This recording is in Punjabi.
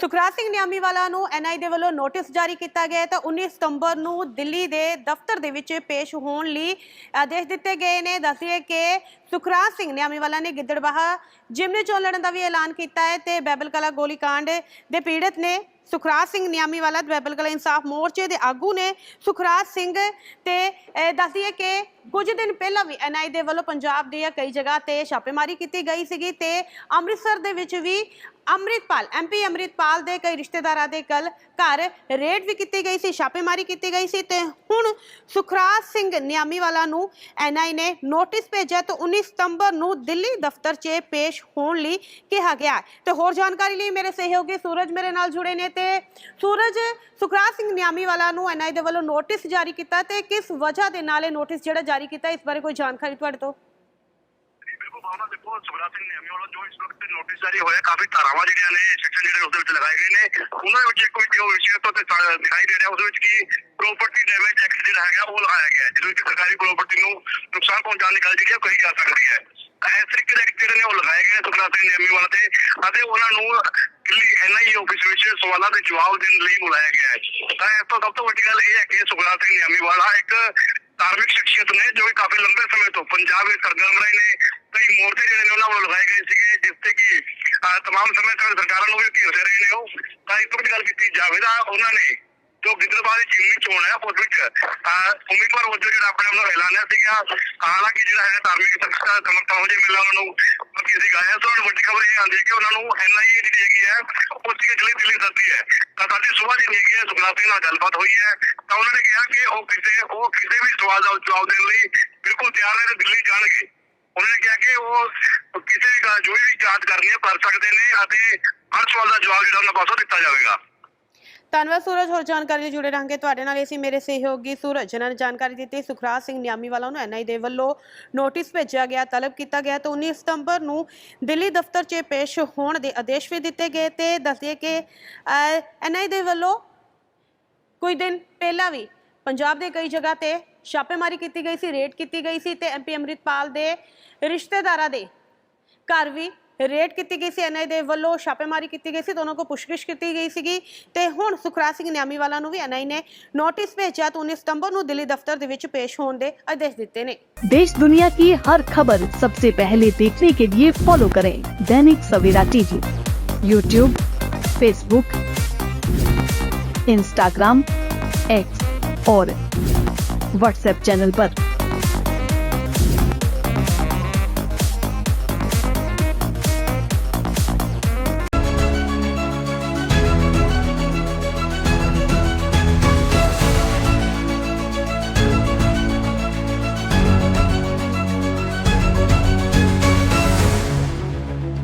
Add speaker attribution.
Speaker 1: ਸੁਖਰਾਜ ਸਿੰਘ ਨਿਆਮੀਵਾਲਾ ਨੂੰ ਐਨਆਈ ਦੇ ਵੱਲੋਂ ਨੋਟਿਸ ਜਾਰੀ ਕੀਤਾ ਗਿਆ ਤਾਂ 19 ਸਤੰਬਰ ਨੂੰ ਦਿੱਲੀ ਦੇ ਦਫ਼ਤਰ ਦੇ ਵਿੱਚ ਪੇਸ਼ ਹੋਣ ਲਈ ਆਦੇਸ਼ ਦਿੱਤੇ ਗਏ ਨੇ। ਦੱਸਿਏ ਕਿ ਸੁਖਰਾਜ ਸਿੰਘ ਨਿਆਮੀਵਾਲਾ ਨੇ ਗਿੱਦੜਬਾਹਾ ਜਿਮਨੀ ਚੋਣ ਲੜਨ ਦਾ ਵੀ ਐਲਾਨ ਕੀਤਾ ਹੈ ਤੇ ਬੈਬਲ ਕਲਾ ਗੋਲੀकांड ਦੇ ਪੀੜਤ ਨੇ ਸੁਖਰਾਜ ਸਿੰਘ ਨਿਆਮੀਵਾਲਾ ਤੇ ਬੈਬਲ ਕਲਾ ਇਨਸਾਫ ਮੋਰਚੇ ਦੇ ਆਗੂ ਨੇ ਸੁਖਰਾਜ ਸਿੰਘ ਤੇ, ਇਹ ਦੱਸਿਏ ਕਿ ਕੁਝ ਦਿਨ ਪਹਿਲਾਂ ਵੀ ਐਨਆਈ ਦੇ ਵੱਲੋਂ ਪੰਜਾਬ ਦੀਆਂ ਕਈ ਜਗ੍ਹਾ ਤੇ ਛਾਪੇਮਾਰੀ ਕੀਤੀ ਗਈ ਸੀਗੀ ਤੇ ਅੰਮ੍ਰਿਤਸਰ ਦੇ ਵਿੱਚ ਵੀ ਅੰਮ੍ਰਿਤਪਾਲ ਐਮਪੀ ਅੰਮ੍ਰਿਤਪਾਲ ਦੇ ਕਈ ਰਿਸ਼ਤੇਦਾਰਾਂ ਦੇ ਕੱਲ ਘਰ ਰੇਡ ਵੀ ਕੀਤੀ ਗਈ ਸੀ, ਛਾਪੇਮਾਰੀ ਕੀਤੀ ਗਈ ਸੀ ਤੇ ਹੁਣ ਸੁਖਰਾਜ ਸਿੰਘ ਨਿਆਮੀਵਾਲਾ ਨੂੰ ਐਨਆਈ ਨੇ ਨੋਟਿਸ ਭੇਜਿਆ ਤੇ 19 ਸਤੰਬਰ ਨੂੰ ਦਿੱਲੀ ਦਫ਼ਤਰ 'ਚ ਪੇਸ਼ ਹੋਣ ਲਈ ਕਿਹਾ ਗਿਆ ਹੈ। ਤੇ ਹੋਰ ਜਾਣਕਾਰੀ ਲਈ ਮੇਰੇ ਸਹਿਯੋਗੀ ਸੂਰਜ ਮੇਰੇ ਨਾਲ ਜੁੜੇ ਨੇ ਤੇ ਸੂਰਜ ਸੁਖਰਾਜ ਸਿੰਘ ਨਿਆਮੀਵਾਲਾ ਨੂੰ ਐਨਆਈ ਦੇ ਵੱਲੋਂ ਨੋਟਿਸ ਜਾਰੀ ਕੀਤਾ ਤੇ ਕਿਸ ਵਜ੍ਹਾ ਦੇ ਨਾਲ ਇਹ ਨੋਟਿਸ ਜਿਹੜਾ ਜਾਰੀ ਕੀਤਾ ਇਸ ਬਾਰੇ ਕੋਈ ਜਾਣਕਾਰੀ ਤੁਹਾਡੇ ਤੋਂ
Speaker 2: ਬਿਲਕੁਲ ਭਾਵਨਾ ਦੇਖੋ ਸੁਖਰਾਜ ਸਿੰਘ ਨਿਆਮੀ ਵੱਲੋਂ ਜੋ ਇਸ ਵਕਤ ਨੋਟਿਸ ਜਾਰੀ ਹੋਇਆ ਕਾਫੀ ਧਾਰਾਵਾਂ ਜਿਹੜੀਆਂ ਨੇ ਸੈਕਸ਼ਨ ਜਿਹੜੇ ਉਸ ਦੇ ਵਿੱਚ ਲਗਾਏ ਗਏ ਨੇ ਉਹਨਾਂ ਵਿੱਚ ਕੋਈ ਜੋ ਵਿਸ਼ੇ ਤੋਂ ਤੇ ਸਾ- ਦਿਖਾਈ ਦੇ ਰਿਹਾ ਉਸ ਵਿੱਚ ਕੀ ਪ੍ਰਾਪਰਟੀ ਡੈਮੇਜ ਐਕਟ ਜਿਹੜਾ ਹੈਗਾ ਉਹ ਲਗਾਇਆ ਗਿਆ ਹੈ, ਜਿਹਦੇ ਵਿੱਚ ਸਰਕਾਰੀ ਪ੍ਰਾਪਰਟੀ ਨੂੰ ਨੁਕਸਾਨ ਪਹੁੰਚਾਉਣ ਦੀ ਗੱਲ ਜਿਹੜੀ ਹੈ ਉਹ ਕਹੀ ਜਾ ਸਕਦੀ ਹੈ ਤਾਂ ਇਸ ਜਿਹੜੇ ਨੇ ਉਹ ਲਗਾਏ ਗਏ ਨੇ ਸਿੰਘ ਨਿਆਮੀ ਤੇ ਅਤੇ ਉਹਨਾਂ ਨੂੰ ਦਿੱਲੀ ਐਨਆਈਏ ਆਫਿਸ ਵਿੱਚ ਸਵਾਲਾਂ ਦੇ ਜਵਾਬ ਦੇਣ ਲਈ ਬੁਲਾਇਆ ਗਿਆ ਹੈ। ਤਾਂ ਇਸ ਤੋਂ ਸਭ ਤੋਂ ਵੱਡੀ ਗੱਲ ਇਹ ਹੈ ਕਿ ਸੁਖਰਾਜ ਸਿੰਘ ਨਿਆਮੀ ਇੱਕ ਧਾਰਮਿਕ ਸ਼ਖਸੀਅਤ ਨੇ ਜੋ ਕਿ ਕਾਫੀ ਲੰਬੇ ਸਮੇਂ ਤੋਂ ਪੰਜਾਬ ਵਿੱਚ ਸਰਗਰਮ ਰਹੇ ਨੇ। ਕਈ ਮੋਰਚੇ ਜਿਹੜੇ ਨੇ ਉਹਨਾਂ ਵੱਲੋਂ ਲਗਾਏ ਗਏ ਸੀਗੇ ਜਿਸ ਤੇ ਕਿ ਅਹ, ਤਮਾਮ ਸਮੇਂ ਤੱਕ ਸਰਕਾਰਾਂ ਨੂੰ ਵੀ ਘੇਰਦੇ ਰਹੇ ਨੇ ਉਹ। ਤਾਂ ਇੱਕ ਵੱਡੀ ਗੱਲ ਕੀਤੀ ਜਾਵੇ ਤਾਂ ਉਹਨਾਂ ਨੇ ਜੋ ਗਿੱਦੜਬਾਹ ਦੀ ਜਿਮਨੀ ਚੋਣ ਹੈ, ਉਸ ਵਿੱਚ ਉਮੀਦਵਾਰ ਵਜੋਂ ਜਿਹੜਾ ਆਪਣੇ ਆਪ ਨੂੰ ਐਲਾਨਿਆ ਸੀਗਾ, ਹਾਲਾਂਕਿ ਜਿਹੜਾ ਹੈ ਧਾਰਮਿਕ ਸੰਸਥਾ ਸਮਰਥਨ ਹੋ ਜੇ ਮਿਲਿਆ ਨੂੰ ਬਾਕੀ ਅਸੀਂ ਗਾਇਆ, ਤੋਂ ਵੱਡੀ ਖਬਰ ਇਹ ਆਉਂਦੀ ਹੈ ਕਿ ਉਹਨਾਂ ਨੂੰ ਐਨਆਈਏ ਜਿਹੜੀ ਹੈਗੀ ਹੈ, ਉਹ ਸੀ ਦਿੱਲੀ ਦਿੱਲੀ ਸੱਦੀ ਹੈ। ਤਾਂ ਸਾਡੀ ਸੁਬਾਹ ਜਿਹੜੀ ਹੈਗੀ ਹੈ ਸੁਖਨਾਥ ਸਿੰਘ ਨਾਲ ਗੱਲਬਾਤ ਹੋਈ ਹੈ। ਤਾਂ ਉਹਨਾਂ ਨੇ ਕਿਹਾ ਕਿ ਉਹ ਕਿਸੇ ਉਹ ਕਿਸੇ ਵੀ ਸਵਾਲ ਦਾ ਜਵਾਬ ਦੇਣ ਲਈ ਬਿਲਕੁਲ ਤਿਆਰ ਹੈ ਤੇ ਦਿੱਲੀ ਜਾਣਗੇ। ਉਹਨਾਂ ਨੇ ਕਿਹਾ ਕਿ ਉਹ ਕਿਸੇ ਵੀ ਗੱਲ, ਜੋ ਵੀ ਜਾਂਚ ਕਰਨੀ ਹੈ, ਕਰ ਸਕਦੇ ਨੇ ਅਤੇ ਹਰ ਸਵਾਲ ਦਾ ਜਵਾਬ ਜਿਹੜਾ ਉਹਨਾਂ ਪਾਸੋਂ ਦਿੱਤਾ ਜਾਵੇਗਾ।
Speaker 1: ਧੰਨਵਾਦ ਸੂਰਜ, ਹੋਰ ਜਾਣਕਾਰੀ ਲਈ ਜੁੜੇ ਰਹਾਂਗੇ ਤੁਹਾਡੇ ਨਾਲ। ਅਸੀਂ ਮੇਰੇ ਸਹਿਯੋਗੀ ਸੂਰਜ, ਜਿਨ੍ਹਾਂ ਨੇ ਜਾਣਕਾਰੀ ਦਿੱਤੀ, ਸੁਖਰਾਜ ਸਿੰਘ ਨਿਆਮੀਵਾਲਾ ਨੂੰ ਐਨਆਈ ਦੇ ਵੱਲੋਂ ਨੋਟਿਸ ਭੇਜਿਆ ਗਿਆ, ਤਲਬ ਕੀਤਾ ਗਿਆ ਤੇ 19 ਸਤੰਬਰ ਨੂੰ ਦਿੱਲੀ ਦਫ਼ਤਰ 'ਚ ਪੇਸ਼ ਹੋਣ ਦੇ ਆਦੇਸ਼ ਵੀ ਦਿੱਤੇ ਗਏ ਤੇ ਦੱਸਦੇ ਕਿ ਐਨਆਈ ਦੇ ਵੱਲੋਂ ਕੁਝ ਦਿਨ ਪਹਿਲਾਂ ਵੀ ਪੰਜਾਬ ਦੇ ਕਈ ਜਗ੍ਹਾ ਤੇ ਛਾਪੇਮਾਰੀ ਕੀਤੀ ਗਈ ਸੀ, ਰੇਡ ਕੀਤੀ ਗਈ ਸੀ ਤੇ ਐਮਪੀ ਅੰਮ੍ਰਿਤਪਾਲ ਦੇ ਰਿਸ਼ਤੇਦਾਰਾਂ ਦੇ ਘਰ ਵੀ ਰੇਡ ਕੀਤੀ ਗਈ ਸੀ ਐਨਆਈ ਦੇ ਵੱਲੋਂ ਛਾਪੇਮਾਰੀ ਕੀਤੀ ਗਈ ਸੀ ਦੋਨੋਂ ਕੋ ਪੁੱਛਗਿੱਛ ਕੀਤੀ ਗਈ ਸੀਗੀ ਤੇ ਹੁਣ ਸੁਖਰਾਜ ਸਿੰਘ ਨਿਆਮੀਵਾਲਾ ਨੂੰ ਵੀ ਐਨਆਈ ਨੇ ਨੋਟਿਸ ਭੇਜਿਆ ਤੇ 19 ਸਤੰਬਰ ਨੂੰ ਦਿੱਲੀ ਦਫ਼ਤਰ ਦੇ ਵਿੱਚ ਪੇਸ਼ ਹੋਣ ਦੇ ਆਦੇਸ਼ ਦਿੱਤੇ ਨੇ
Speaker 3: देश दुनिया की हर खबर सबसे पहले देखने के लिए फॉलो करें Dainik Savera TV YouTube Facebook Instagram X और व्हाट्सएप चैनल पर।